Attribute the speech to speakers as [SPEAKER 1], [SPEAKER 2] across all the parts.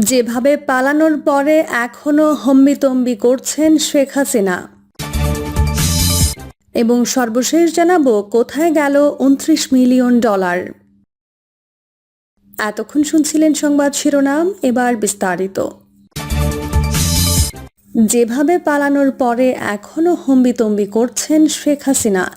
[SPEAKER 1] যেভাবে পালানোর পরে এখনও হম্বিতম্বি করছেন শেখ হাসিনা। এবং সর্বশেষ জানাব, কোথায় গেল উনত্রিশ মিলিয়ন ডলার? এতক্ষণ শুনছিলেন সংবাদ শিরোনাম, এবার বিস্তারিত। যেভাবে পালানোর পরে এখনও হম্বিতম্বি করছেন শেখ হাসিনা,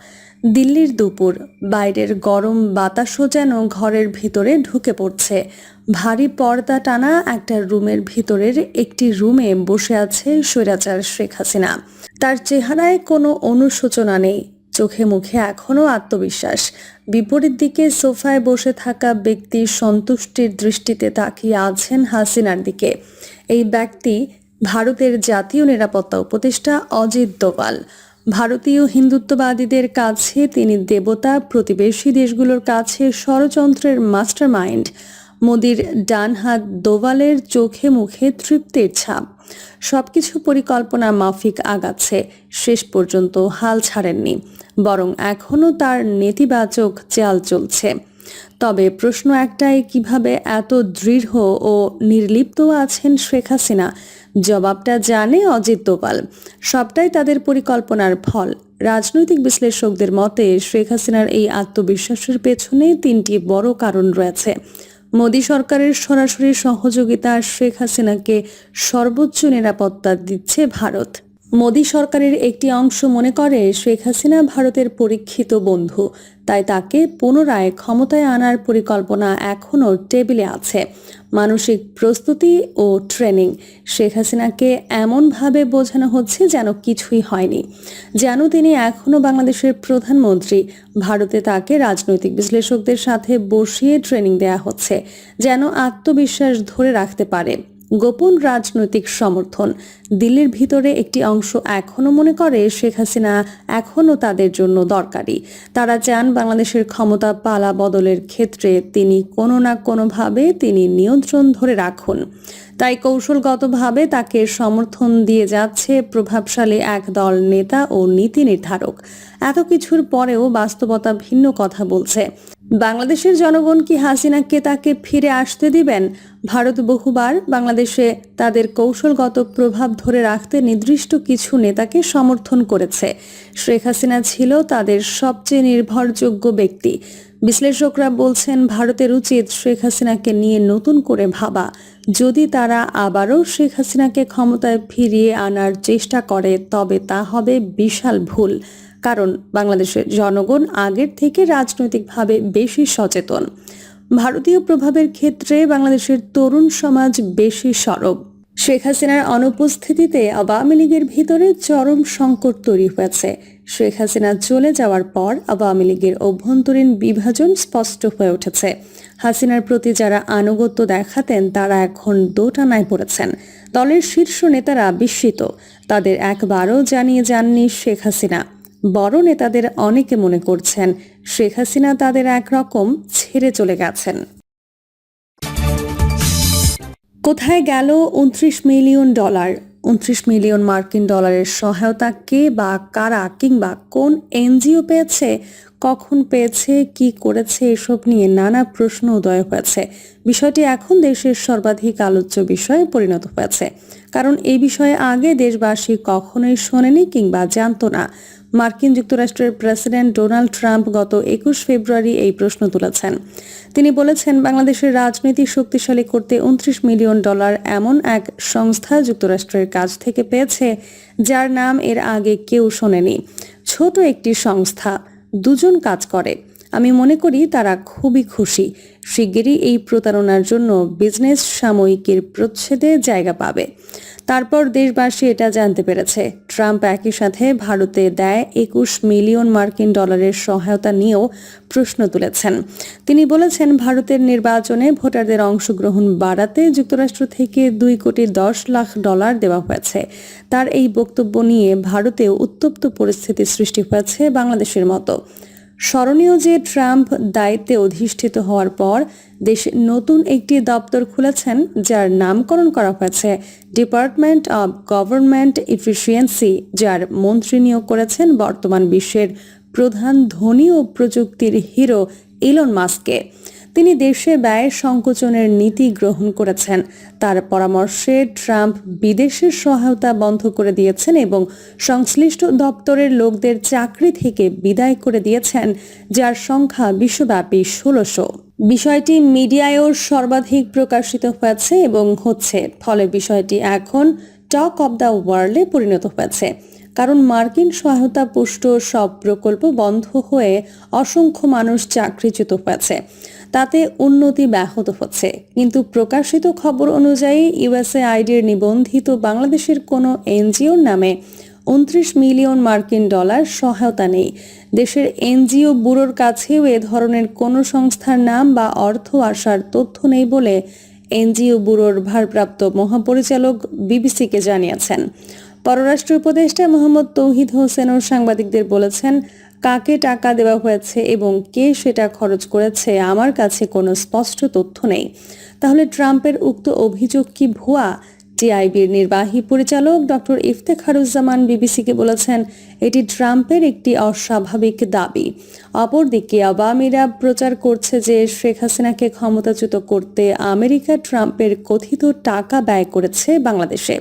[SPEAKER 1] দিল্লির দুপুর, বাইরের গরম বাতাসও যেন ঘরের ভিতরে ঢুকে পড়ছে। ভারী পর্দা টানা একটা রুমের ভিতরের একটি রুমে বসে আছে স্বৈরাচার শেখ হাসিনা। তার চেহারায় কোনো অনুশোচনা নেই। চোখে মুখে এখনও আত্মবিশ্বাস। বিপরীত দিকে সোফায় বসে থাকা ব্যক্তি সন্তুষ্টির দৃষ্টিতে তাকিয়ে আছেন হাসিনার দিকে। এই ব্যক্তি ভারতের জাতীয় নিরাপত্তা উপদেষ্টা অজিত দোভাল। ভারতীয় হিন্দুত্ববাদীদের কাছে তিনি দেবতা, প্রতিবেশী দেশগুলোর কাছে ষড়যন্ত্রের মাস্টারমাইন্ড। মোদির ডান হাত দোভালের চোখে মুখে তৃপ্তির ছাপ। সবকিছু পরিকল্পনা মাফিক আগাচ্ছে। শেষ পর্যন্ত হাল ছাড়েননি। বরং এখনও তার নেতিবাচক চাল চলছে। তবে প্রশ্ন একটাই, কীভাবে এত দৃঢ় ও নির্লিপ্ত আছেন শেখ হাসিনা? জবাবটা জানে অজিত দোভাল। সবটাই তাদের পরিকল্পনার ফল। রাজনৈতিক বিশ্লেষকদের মতে, শেখ হাসিনার এই আত্মবিশ্বাসের পেছনে তিনটি বড় কারণ রয়েছে। মোদী সরকারের সরাসরি সহযোগিতা শেখ হাসিনাকে সর্বোচ্চ নিরাপত্তা দিচ্ছে ভারত। মোদী সরকারের একটি অংশ মনে করে, শেখ হাসিনা ভারতের পরীক্ষিত বন্ধু। তাই তাকে পুনরায় ক্ষমতায় আনার পরিকল্পনা এখনও টেবিলে আছে। মানসিক প্রস্তুতি ও ট্রেনিং। শেখ হাসিনাকে এমনভাবে বোঝানো হচ্ছে যেন কিছুই হয়নি। যেন তিনি এখনও বাংলাদেশের প্রধানমন্ত্রী। ভারতে তাকে রাজনৈতিক বিশ্লেষকদের সাথে বসিয়ে ট্রেনিং দেয়া হচ্ছে। যেন আত্মবিশ্বাস ধরে রাখতে পারে। গোপন রাজনৈতিক সমর্থন। দিল্লির ভিতরে একটি অংশ এখনও মনে করে শেখ হাসিনা এখনও তাদের জন্য দরকারি। তারা চান বাংলাদেশের ক্ষমতা পালা বদলের ক্ষেত্রে তিনি কোনো না কোনোভাবে তিনি নিয়ন্ত্রণ ধরে রাখুন। তাই কৌশলগতভাবে তাকে সমর্থন দিয়ে যাচ্ছে প্রভাবশালী এক দল নেতা ও নীতি নির্ধারক। এত কিছুর পরেও বাস্তবতা ভিন্ন কথা বলছে। বাংলাদেশের জনগণ কি হাসিনাকে তাকে ফিরে আসতে দিবেন? ভারত বহুবার বাংলাদেশে তাদের কৌশলগত প্রভাব ধরে রাখতে নির্দিষ্ট কিছু নেতাকে সমর্থন করেছে। শেখ হাসিনা ছিল তাদের সবচেয়ে নির্ভরযোগ্য ব্যক্তি। বিশ্লেষকরা বলছেন, ভারতের উচিত শেখ হাসিনাকে নিয়ে নতুন করে ভাবা। যদি তারা আবারও শেখ হাসিনাকে ক্ষমতায় ফিরিয়ে আনার চেষ্টা করে, তবে তা হবে বিশাল ভুল। কারণ বাংলাদেশের জনগণ আগের থেকে রাজনৈতিকভাবে বেশি সচেতন। ভারতীয় প্রভাবের ক্ষেত্রে বাংলাদেশের তরুণ সমাজ বেশি সরব। শেখ হাসিনার অনুপস্থিতিতে আওয়ামী লীগের ভিতরে চরম সংকট তৈরি হয়েছে। শেখ হাসিনা চলে যাওয়ার পর আওয়ামী লীগের অভ্যন্তরীণ বিভাজন স্পষ্ট হয়ে উঠেছে। হাসিনার প্রতি যারা আনুগত্য দেখাতেন, তারা এখন দোটানায় পড়েছেন। দলের শীর্ষ নেতারা বিস্মিত। তাদের একবারও জানিয়ে যাননি শেখ হাসিনা। বড় নেতাদের অনেকে মনে করছেন শেখ হাসিনা তাদের একরকম ছেড়ে চলে গেছেন। কোথায় গেল উনত্রিশ মিলিয়ন ডলার? উনত্রিশ মিলিয়ন মার্কিন ডলারের সহায়তা কে বা কারা কিংবা কোন এনজিও পেয়েছে? কখন পেয়েছে? কি করেছে? এসব নিয়ে নানা প্রশ্ন উদয় হয়েছে। বিষয়টি এখন দেশের সর্বাধিক আলোচ্য বিষয়ে পরিণত হয়েছে। কারণ এই বিষয়ে আগে দেশবাসী কখনোই শোনেনি কিংবা জানত না। মার্কিন যুক্তরাষ্ট্রের প্রেসিডেন্ট ডোনাল্ড ট্রাম্প গত একুশ ফেব্রুয়ারি এই প্রশ্ন তুলেছেন। তিনি বলেছেন, বাংলাদেশের রাজনীতি শক্তিশালী করতে উনত্রিশ মিলিয়ন ডলার এমন এক সংস্থা যুক্তরাষ্ট্রের কাছ থেকে পেয়েছে, যার নাম এর আগে কেউ শোনেনি। ছোট একটি সংস্থা, দুজন কাজ করে। আমি মনে করি তারা খুবই খুশি। শিগগিরই এই প্রতারণার জন্য বিজনেস সাময়িকীর প্রচ্ছেদে জায়গা পাবে। তারপর দেশবাসী এটা জানতে পেরেছে। ট্রাম্প একই সাথে ভারতে দেয় একুশ মিলিয়ন মার্কিন ডলারের সহায়তা নিয়েও প্রশ্ন তুলেছেন। তিনি বলেছেন, ভারতের নির্বাচনে ভোটারদের অংশগ্রহণ বাড়াতে যুক্তরাষ্ট্র থেকে দুই কোটি দশ লাখ ডলার দেওয়া হয়েছে। তার এই বক্তব্য নিয়ে ভারতেও উত্তপ্ত পরিস্থিতি সৃষ্টি হয়েছে বাংলাদেশের মতো। স্মরণীয় যে ট্রাম্প দায়িত্বে অধিষ্ঠিত হওয়ার পর দেশে নতুন একটি দপ্তর খুলেছেন, যার নামকরণ করা হয়েছে ডিপার্টমেন্ট অব গভর্নমেন্ট ইফিসিয়েন্সি যার মন্ত্রী নিয়োগ করেছেন বর্তমান বিশ্বের প্রধান ধনী ও প্রযুক্তির হিরো ইলন মাস্ককে তিনি দেশে ব্যয় সংকোচনের নীতি গ্রহণ করেছেন। তার পরামর্শে ট্রাম্প বিদেশের সহায়তা বন্ধ করে দিয়েছেন এবং সংশ্লিষ্ট দপ্তরের লোকদের চাকরি থেকে বিদায় করে দিয়েছেন, যার সংখ্যা বিশ্বব্যাপী ষোলোশো। বিষয়টি মিডিয়ায়ও সর্বাধিক প্রকাশিত হয়েছে এবং হচ্ছে, ফলে বিষয়টি এখন টক অব দ্য ওয়ার্ল্ডে পরিণত হয়েছে। কারণ মার্কিন সহায়তা পুষ্ট সব প্রকল্প বন্ধ হয়ে অসংখ্য মানুষ চাকরিচ্যুত হয়েছে। তাতে উন্নতি ব্যাহত হচ্ছে। কিন্তু প্রকাশিত খবর অনুযায়ী, ইউএসএ আইডির নিবন্ধিত বাংলাদেশের কোনো এনজিওর নামে উনত্রিশ মিলিয়ন মার্কিন ডলার সহায়তা নেই। দেশের এনজিও ব্যুরোর কাছেও এ ধরনের কোনো সংস্থার নাম বা অর্থ আসার তথ্য নেই বলে এনজিও ব্যুরোর ভারপ্রাপ্ত মহাপরিচালক বিবিসিকে জানিয়েছেন। পররাষ্ট্র উপদেষ্টা মোহাম্মদ তৌহিদ হোসেনও সাংবাদিকদের বলেছেন কাকে টাকা দেওয়া হয়েছে এবং কে সেটা খরচ করেছে, আমার কাছে কোনো স্পষ্ট তথ্য নেই। তাহলে ট্রাম্পের উক্ত অভিযোগ কি ভুয়া? টিআইবির নির্বাহী পরিচালক ডক্টর ইফতেখারুজ্জামান বিবিসিকে বলেছেন, এটি ট্রাম্পের একটি অস্বাভাবিক দাবি। অপরদিকে আওয়ামীরা প্রচার করছে যে শেখ হাসিনাকে ক্ষমতাচ্যুত করতে আমেরিকা ট্রাম্পের কথিত টাকা ব্যয় করেছে বাংলাদেশে।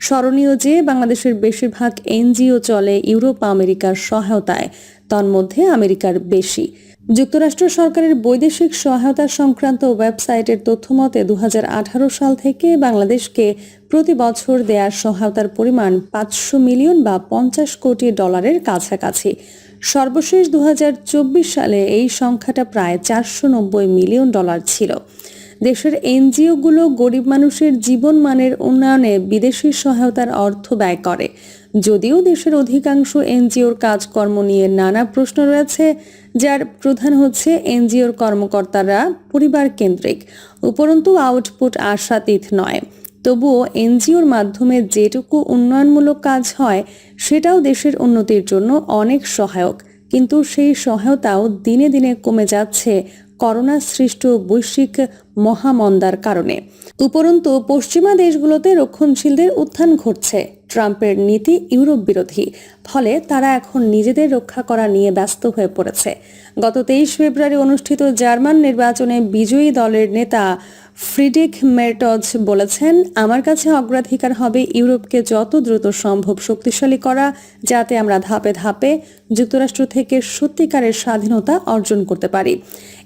[SPEAKER 1] স্মরণীয় যে বাংলাদেশের বেশিরভাগ এনজিও চলে ইউরোপ আমেরিকার সহায়তায় তন্মধ্যে আমেরিকার বেশি। যুক্তরাষ্ট্র সরকারের বৈদেশিক সহায়তা সংক্রান্ত ওয়েবসাইটের তথ্যমতে দু হাজার আঠারো সাল থেকে বাংলাদেশকে প্রতি বছর দেয়ার সহায়তার পরিমাণ পাঁচশো মিলিয়ন বা পঞ্চাশ কোটি ডলারের কাছাকাছি। সর্বশেষ দু হাজার চব্বিশ সালে এই সংখ্যাটা প্রায় চারশো নব্বই মিলিয়ন ডলার ছিল। দেশের এনজিওগুলো গরিব মানুষের জীবন মানের উন্নয়নে বিদেশি সহায়তার অর্থ ব্যয় করে। যদিও দেশের অধিকাংশ এনজিওর কাজকর্ম নিয়ে নানা প্রশ্ন রয়েছে, যার প্রধান হচ্ছে এনজিওর কর্মকর্তারা পরিবার কেন্দ্রিক। উপরন্তু আউটপুট আশাতীত নয়। তবুও এনজিওর মাধ্যমে যেটুকু উন্নয়নমূলক কাজ হয়, সেটাও দেশের উন্নতির জন্য অনেক সহায়ক। কিন্তু সেই সহায়তাও দিনে দিনে কমে যাচ্ছে করোনা সৃষ্ট বৈশ্বিক মহামন্দার কারণে। উপরন্তু, পশ্চিমা দেশগুলোতে রক্ষণশীলদের উত্থান ঘটছে। ট্রাম্পের নীতি ইউরোপ বিরোধী, ফলে তারা এখন নিজেদের রক্ষা করা নিয়ে ব্যস্ত হয়ে পড়েছে। গত তেইশ ফেব্রুয়ারি অনুষ্ঠিত জার্মান নির্বাচনে বিজয়ী দলের নেতা ফ্রিডিক মেরটজ বলেছেন, আমার কাছে অগ্রাধিকার হবে ইউরোপকে যত দ্রুত সম্ভব শক্তিশালী করা, যাতে আমরা ধাপে ধাপে যুক্তরাষ্ট্র থেকে সত্যিকারের স্বাধীনতা অর্জন করতে পারি।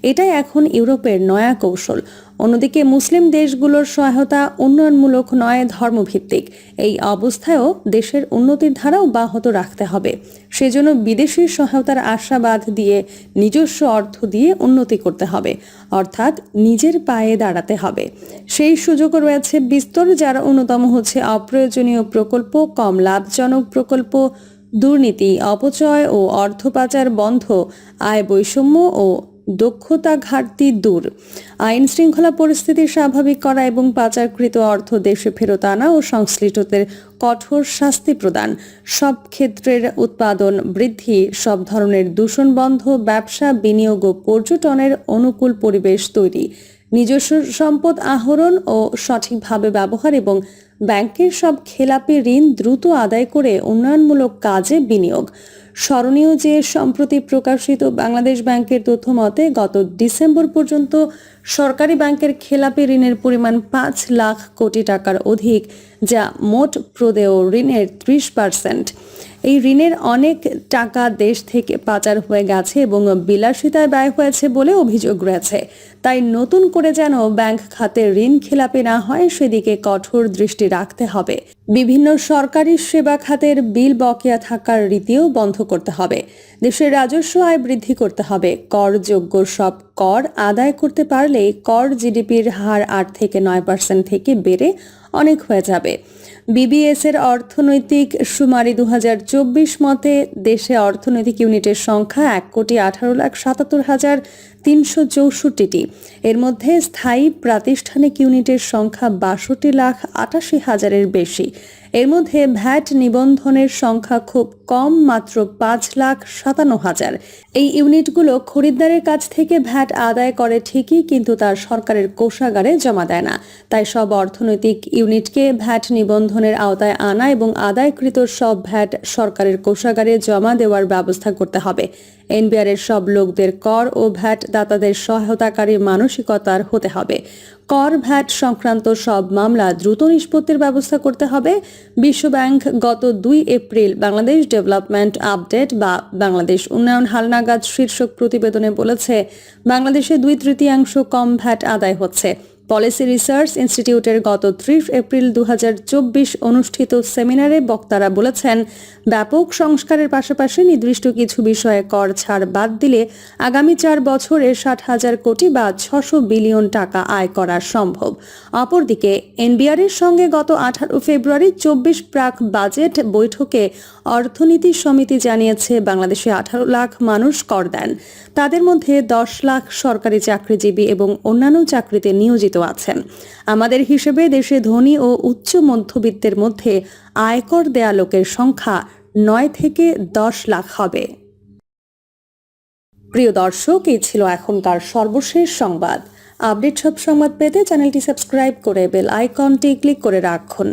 [SPEAKER 1] এটাই এখন ইউরোপের নয়া কৌশল। অন্যদিকে মুসলিম দেশগুলোর সহায়তা উন্নয়নমূলক নয়, ধর্মভিত্তিক। এই অবস্থায়ও দেশের উন্নতির ধারা অব্যাহত রাখতে হবে। সেজন্য বিদেশি সহায়তার আশাবাদ দিয়ে নিজস্ব অর্থ দিয়ে উন্নতি করতে হবে, অর্থাৎ নিজের পায়ে দাঁড়াতে হবে। সেই সুযোগও রয়েছে বিস্তর, যার অন্যতম হচ্ছে অপ্রয়োজনীয় প্রকল্প, কম লাভজনক প্রকল্প, দুর্নীতি, অপচয় ও অর্থ পাচার বন্ধ, আয় বৈষম্য ও দক্ষতা ঘাটতি দূর। আইন শৃঙ্খলা পরিস্থিতি স্বাভাবিক করা এবং পাচারকৃত অর্থ দেশে ফেরত আনা ও সংশ্লিষ্টদের কঠোর শাস্তি প্রদান। সব ক্ষেত্রের উৎপাদন বৃদ্ধি, সব ধরনের দূষণ বন্ধ, ব্যবসা, বিনিয়োগ ও পর্যটনের অনুকূল পরিবেশ তৈরি। নিজস্ব সম্পদ আহরণ ও সঠিকভাবে ব্যবহার এবং ব্যাংকের সব খেলাপি ঋণ দ্রুত আদায় করে উন্নয়নমূলক কাজে বিনিয়োগ। স্মরণীয় যে সম্প্রতি প্রকাশিত বাংলাদেশ ব্যাংকের তথ্য মতে, গত ডিসেম্বর পর্যন্ত সরকারি ব্যাংকের খেলাপি ঋণের পরিমাণ পাঁচ লাখ কোটি টাকার অধিক, যা মোট প্রদেয় ঋণের ত্রিশ পার্সেন্ট। এই ঋণের অনেক টাকা দেশ থেকে পাচার হয়ে গেছে এবং বিলাসিতায় ব্যয় হয়েছে বলে অভিযোগ রয়েছে। তাই নতুন করে যেন ব্যাংক খাতে ঋণ খেলাপি না হয়, সেদিকে কঠোর দৃষ্টি রাখতে হবে। বিভিন্ন সরকারি সেবা খাতের বিল বকেয়া থাকার রীতিও বন্ধ করতে হবে। দেশের রাজস্ব আয় বৃদ্ধি করতে হবে। করযোগ্য সব কর আদায় করতে পারলে কর জিডিপির হার আট থেকে নয় পার্সেন্ট থেকে বেড়ে অনেক হয়ে যাবে। বিবিএস এর অর্থনৈতিক সুমারি দু মতে দেশে অর্থনৈতিক ইউনিটের সংখ্যা এক কোটি আঠারো লাখ সাতাত্তর হাজার তিনশো চৌষট্টিটি। এর মধ্যে স্থায়ী প্রাতিষ্ঠানিক ইউনিটের সংখ্যা বাষট্টি লাখ আটাশি হাজারের বেশি। এর মধ্যে ভ্যাট নিবন্ধনের সংখ্যা খুব কম, মাত্র পাঁচ লাখ সাতান্ন হাজার। এই ইউনিটগুলো খরিদ্দারের কাছ থেকে ভ্যাট আদায় করে ঠিকই, কিন্তু তার সরকারের কোষাগারে জমা দেয় না। তাই সব অর্থনৈতিক ইউনিটকে ভ্যাট নিবন্ধনের আওতায় আনা এবং আদায়কৃত সব ভ্যাট সরকারের কোষাগারে জমা দেওয়ার ব্যবস্থা করতে হবে। এনবিআর এর সব লোকদের কর ও ভ্যাট দাতাদের সহায়তাকারী মানসিকতার হতে হবে। কর ভ্যাট সংক্রান্ত সব মামলা দ্রুত নিষ্পত্তির ব্যবস্থা করতে হবে। বিশ্বব্যাংক গত দুই এপ্রিল বাংলাদেশ ডেভেলপমেন্ট আপডেট বা বাংলাদেশ উন্নয়ন হালনাগাদ শীর্ষক প্রতিবেদনে বলেছে, বাংলাদেশে দুই তৃতীয়াংশ কম ভ্যাট আদায় হচ্ছে। পলিসি রিসার্চ ইনস্টিটিউটের গত ত্রিশ এপ্রিল দু হাজার চব্বিশ অনুষ্ঠিত সেমিনারে বক্তারা বলেছেন, ব্যাপক সংস্কারের পাশাপাশি নির্দিষ্ট কিছু বিষয়ে কর ছাড় বাদ দিলে আগামী চার বছরে ষাট হাজার কোটি বা ছশো বিলিয়ন টাকা আয় করা সম্ভব। অপরদিকে, এনবিআর এর সঙ্গে গত আঠারো ফেব্রুয়ারি চব্বিশ প্রাক বাজেট বৈঠকে অর্থনীতি সমিতি জানিয়েছে, বাংলাদেশে আঠারো লাখ মানুষ কর দেন। তাদের মধ্যে দশ লাখ সরকারি চাকরিজীবী এবং অন্যান্য চাকরিতে নিয়োজিত আছেন। আমাদের হিসেবে দেশে ধনী ও উচ্চ মধ্যবিত্তের মধ্যে আয়কর দেয়া লোকের সংখ্যা নয় থেকে দশ লাখ হবে। প্রিয় দর্শক, এই ছিল এখনকার সর্বশেষ সংবাদ। আপডেট সব সংবাদ পেতে চ্যানেলটি সাবস্ক্রাইব করে বেল আইকনটি ক্লিক করে রাখুন।